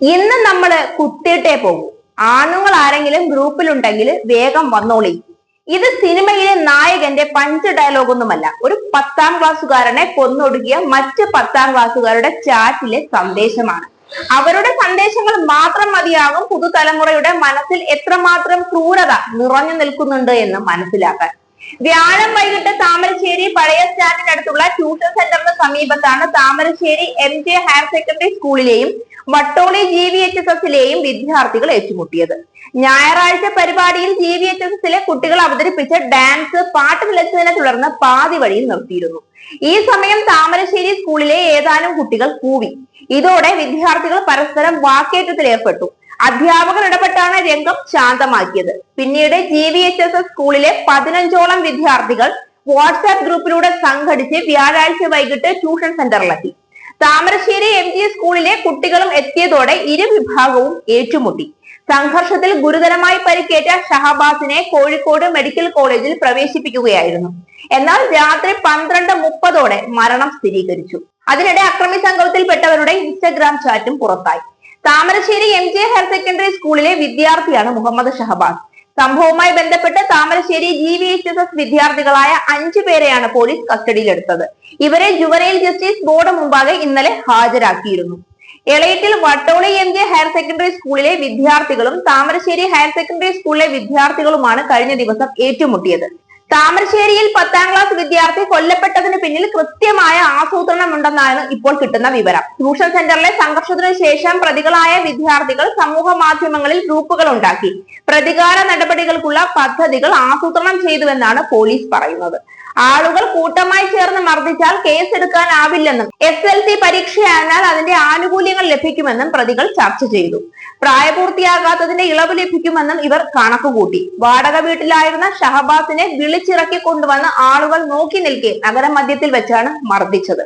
ഇന്ന് നമ്മൾ കുത്തിയിട്ടേ പോകും. ആണുങ്ങൾ ആരെങ്കിലും ഗ്രൂപ്പിലുണ്ടെങ്കിൽ വേഗം വന്നോളി. ഇത് സിനിമയിലെ നായകന്റെ പഞ്ച് ഡയലോഗ് ഒന്നുമല്ല. ഒരു പത്താം ക്ലാസ്സുകാരനെ കൊന്നൊടുക്കിയ മറ്റ് പത്താം ക്ലാസ്സുകാരുടെ ചാറ്റിലെ സന്ദേശമാണ്. അവരുടെ സന്ദേശങ്ങൾ മാത്രം മതിയാകും പുതുതലമുറയുടെ മനസ്സിൽ എത്രമാത്രം ക്രൂരത നിറഞ്ഞു നിൽക്കുന്നുണ്ട് എന്ന് മനസ്സിലാക്കാൻ. വ്യാഴം വൈകിട്ട് താമരശ്ശേരി പഴയ സ്റ്റാൻഡിനടുത്തുള്ള ട്യൂഷൻ സെന്ററിന് സമീപത്താണ് Thamarassery M J higher secondary സ്കൂളിലെയും Vattoli G V H S എസിലെയും വിദ്യാർത്ഥികൾ ഏറ്റുമുട്ടിയത്. ഞായറാഴ്ച പരിപാടിയിൽ ജി വി എച്ച് എസ് എസിലെ കുട്ടികൾ അവതരിപ്പിച്ച ഡാൻസ് പാട്ട് നിലച്ചതിനെ തുടർന്ന് പാതി വഴിയിൽ നിർത്തിയിരുന്നു. ഈ സമയം താമരശ്ശേരി സ്കൂളിലെ ഏതാനും കുട്ടികൾ കൂവി. ഇതോടെ വിദ്യാർത്ഥികൾ പരസ്പരം വാക്കേറ്റത്തിൽ ഏർപ്പെട്ടു. അധ്യാപകർ ഇടപെട്ടാണ് രംഗം ശാന്തമാക്കിയത്. പിന്നീട് G V H S S സ്കൂളിലെ പതിനഞ്ചോളം വിദ്യാർത്ഥികൾ വാട്സാപ്പ് ഗ്രൂപ്പിലൂടെ സംഘടിച്ച് വ്യാഴാഴ്ച വൈകിട്ട് ട്യൂഷൻ സെന്ററിലെത്തി. താമരശ്ശേരി എം സ്കൂളിലെ കുട്ടികളും എത്തിയതോടെ ഇരുവിഭാഗവും ഏറ്റുമുട്ടി. സംഘർഷത്തിൽ ഗുരുതരമായി പരിക്കേറ്റ ഷഹബാസിനെ കോഴിക്കോട് മെഡിക്കൽ കോളേജിൽ പ്രവേശിപ്പിക്കുകയായിരുന്നു. എന്നാൽ രാത്രി പന്ത്രണ്ട് മുപ്പതോടെ മരണം സ്ഥിരീകരിച്ചു. അതിനിടെ അക്രമി സംഘത്തിൽപ്പെട്ടവരുടെ ഇൻസ്റ്റഗ്രാം ചാറ്റും പുറത്തായി. Thamarassery M J higher secondary സ്കൂളിലെ വിദ്യാർത്ഥിയാണ് മുഹമ്മദ് ഷഹബാസ്. സംഭവവുമായി ബന്ധപ്പെട്ട് Thamarassery G V H S S വിദ്യാർത്ഥികളായ അഞ്ചു പേരെയാണ് പോലീസ് കസ്റ്റഡിയിലെടുത്തത്. ഇവരെ ജുവനൈൽ ജസ്റ്റിസ് ബോർഡ് മുമ്പാകെ ഇന്നലെ ഹാജരാക്കിയിരുന്നു. എളയറ്റിൽ Vattoli M J higher secondary സ്കൂളിലെ വിദ്യാർത്ഥികളും താമരശ്ശേരി ഹയർ സെക്കൻഡറി സ്കൂളിലെ വിദ്യാർത്ഥികളുമാണ് കഴിഞ്ഞ ദിവസം ഏറ്റുമുട്ടിയത്. താമരശ്ശേരിയിൽ പത്താം ക്ലാസ് വിദ്യാർത്ഥി കൊല്ലപ്പെട്ടതിന് പിന്നിൽ കൃത്യമായ ആസൂത്രണം ഉണ്ടെന്നാണ് ഇപ്പോൾ കിട്ടുന്ന വിവരം. ട്യൂഷൻ സെന്ററിലെ സംഘർഷത്തിനു ശേഷം പ്രതികളായ വിദ്യാർത്ഥികൾ സമൂഹ മാധ്യമങ്ങളിൽ ഗ്രൂപ്പുകൾ ഉണ്ടാക്കി. പ്രതികാര നടപടികൾക്കുള്ള പദ്ധതികൾ ആസൂത്രണം ചെയ്തുവെന്നാണ് പോലീസ് പറയുന്നത്. ആളുകൾ കൂട്ടമായി ചേർന്ന് മർദ്ദിച്ചാൽ കേസ് എടുക്കാനാവില്ലെന്നും എസ് എൽ സി പരീക്ഷയായാൽ അതിന്റെ ആനുകൂല്യങ്ങൾ ലഭിക്കുമെന്നും പ്രതികൾ ചർച്ച ചെയ്തു. പ്രായപൂർത്തിയാകാത്തതിന്റെ ഇളവ് ലഭിക്കുമെന്നും ഇവർ കണക്കുകൂട്ടി വാടക വീട്ടിലായിരുന്ന ഷഹബാസിനെ വിളിച്ചിറക്കി കൊണ്ടുവന്ന് ആളുകൾ നോക്കി നിൽക്കെ നഗരമധ്യത്തിൽ വെച്ചാണ് മർദ്ദിച്ചത്.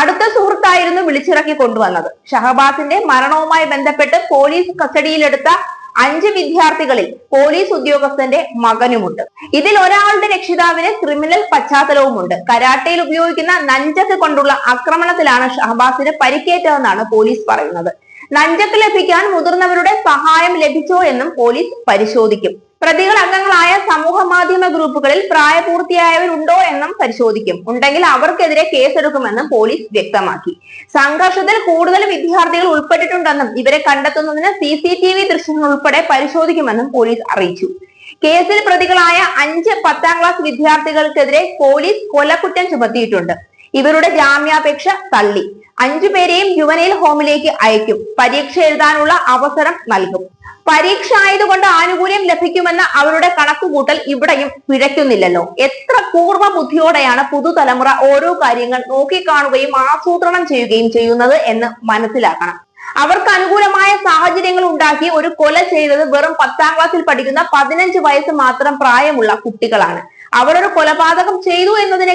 അടുത്ത സുഹൃത്തായിരുന്നു വിളിച്ചിറക്കി കൊണ്ടുവന്നത്. ഷഹബാസിന്റെ മരണവുമായി ബന്ധപ്പെട്ട് പോലീസ് കസ്റ്റഡിയിലെടുത്ത അഞ്ച് വിദ്യാർത്ഥികളിൽ പോലീസ് ഉദ്യോഗസ്ഥന്റെ മകനുമുണ്ട്. ഇതിൽ ഒരാളുടെ രക്ഷിതാവിന് ക്രിമിനൽ പശ്ചാത്തലവുമുണ്ട്. കരാട്ടയിൽ ഉപയോഗിക്കുന്ന നഞ്ചക്ക് കൊണ്ടുള്ള ആക്രമണത്തിലാണ് ഷഹബാസിന് പരിക്കേറ്റതെന്നാണ് പോലീസ് പറയുന്നത്. നഞ്ചക്ക് ലഭിക്കാൻ മുതിർന്നവരുടെ സഹായം ലഭിച്ചോ എന്നും പോലീസ് പരിശോധിക്കും. പ്രതികൾ അംഗങ്ങളായ സമൂഹ മാധ്യമ ഗ്രൂപ്പുകളിൽ പ്രായപൂർത്തിയായവരുണ്ടോ എന്നും പരിശോധിക്കും. ഉണ്ടെങ്കിൽ അവർക്കെതിരെ കേസെടുക്കുമെന്നും പോലീസ് വ്യക്തമാക്കി. സംഘർഷത്തിൽ കൂടുതൽ വിദ്യാർത്ഥികൾ ഉൾപ്പെട്ടിട്ടുണ്ടെന്നും ഇവരെ കണ്ടെത്തുന്നതിന് സി സി ടി വി ദൃശ്യങ്ങൾ ഉൾപ്പെടെ പരിശോധിക്കുമെന്നും പോലീസ് അറിയിച്ചു. കേസിൽ പ്രതികളായ അഞ്ച് പത്താം ക്ലാസ് വിദ്യാർത്ഥികൾക്കെതിരെ പോലീസ് കൊലക്കുറ്റം ചുമത്തിയിട്ടുണ്ട്. ഇവരുടെ ജാമ്യാപേക്ഷ തള്ളി. അഞ്ചു പേരെയും ജുവനൈൽ ഹോമിലേക്ക് അയക്കും. പരീക്ഷ എഴുതാനുള്ള അവസരം നൽകും. പരീക്ഷ ആയതുകൊണ്ട് ആനുകൂല്യം ലഭിക്കുമെന്ന അവരുടെ കണക്കുകൂട്ടൽ ഇവിടെയും പിഴയ്ക്കുന്നില്ലല്ലോ. എത്ര പൂർവ ബുദ്ധിയോടെയാണ് പുതുതലമുറ ഓരോ കാര്യങ്ങൾ നോക്കിക്കാണുകയും ആസൂത്രണം ചെയ്യുകയും ചെയ്യുന്നത് എന്ന് മനസ്സിലാക്കണം. അവർക്ക് അനുകൂലമായ സാഹചര്യങ്ങൾ ഉണ്ടാക്കി ഒരു കൊല ചെയ്തത് വെറും പത്താം ക്ലാസ്സിൽ പഠിക്കുന്ന പതിനഞ്ച് വയസ്സ് മാത്രം പ്രായമുള്ള കുട്ടികളാണ്. അവരൊരു കൊലപാതകം ചെയ്തു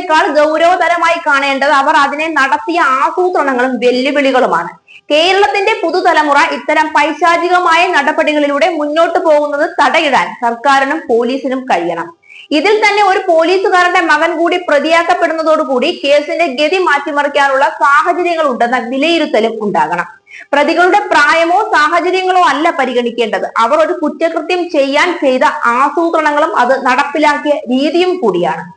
എന്നതിനേക്കാൾ ഗൗരവതരമായി കാണേണ്ടത് അവർ അതിനെ നടത്തിയ ആസൂത്രണങ്ങളും വെല്ലുവിളികളുമാണ്. കേരളത്തിന്റെ പുതുതലമുറ ഇത്തരം പൈശാചികമായ നടപടികളിലൂടെ മുന്നോട്ട് പോകുന്നത് തടയിടാൻ സർക്കാരിനും പോലീസിനും കഴിയണം. ഇതിൽ തന്നെ ഒരു പോലീസുകാരന്റെ മകൻ കൂടി പ്രതിയാക്കപ്പെടുന്നതോടുകൂടി കേസിന്റെ ഗതി മാറ്റിമറിക്കാനുള്ള സാഹചര്യങ്ങൾ ഉണ്ടെന്ന വിലയിരുത്തലും ഉണ്ടാകണം. പ്രതികളുടെ പ്രായമോ സാഹചര്യങ്ങളോ അല്ല പരിഗണിക്കേണ്ടത്. അവർ ഒരു കുറ്റകൃത്യം ചെയ്യാൻ ചെയ്ത ആസൂത്രണങ്ങളും അത് നടപ്പിലാക്കിയ രീതിയും കൂടിയാണ്.